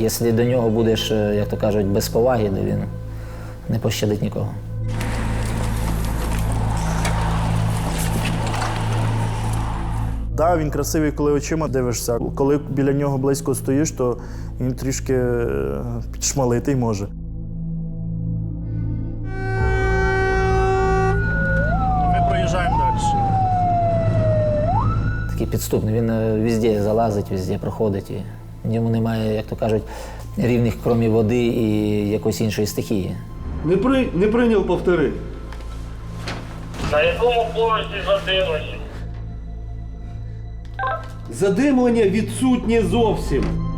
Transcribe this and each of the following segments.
Якщо до нього будеш, е, як то кажуть, без поваги, то він не пощадить нікого. Да, він красивий, коли очима дивишся. Коли біля нього близько стоїш, то він трішки е, підшмалитий може. Ми проїжджаємо далі. Такий підступний. Він е, везде залазить, везде проходить. І в ньому немає, як то кажуть, рівних крім води і якоїсь іншої стихії. Не, при... не прийняв повтори. На якому поверсі задимлені? Задимлення відсутнє зовсім.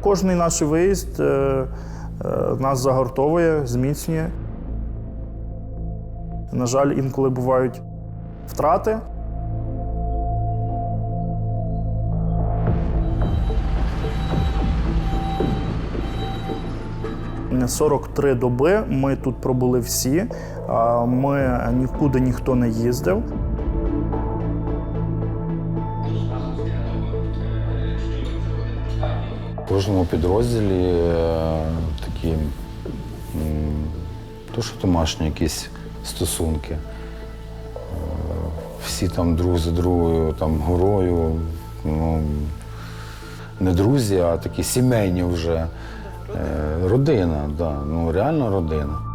Кожний наш виїзд е, е, нас загортовує, зміцнює. На жаль, інколи бувають втрати. 43 доби ми тут пробули всі. Ми нікуди ніхто не їздив. В кожному підрозділі е, такі то, що домашні якісь стосунки. Е, Всі там друг за другою, там горою. Ну, не друзі, а такі сімейні вже. Родина, да, ну реально родина.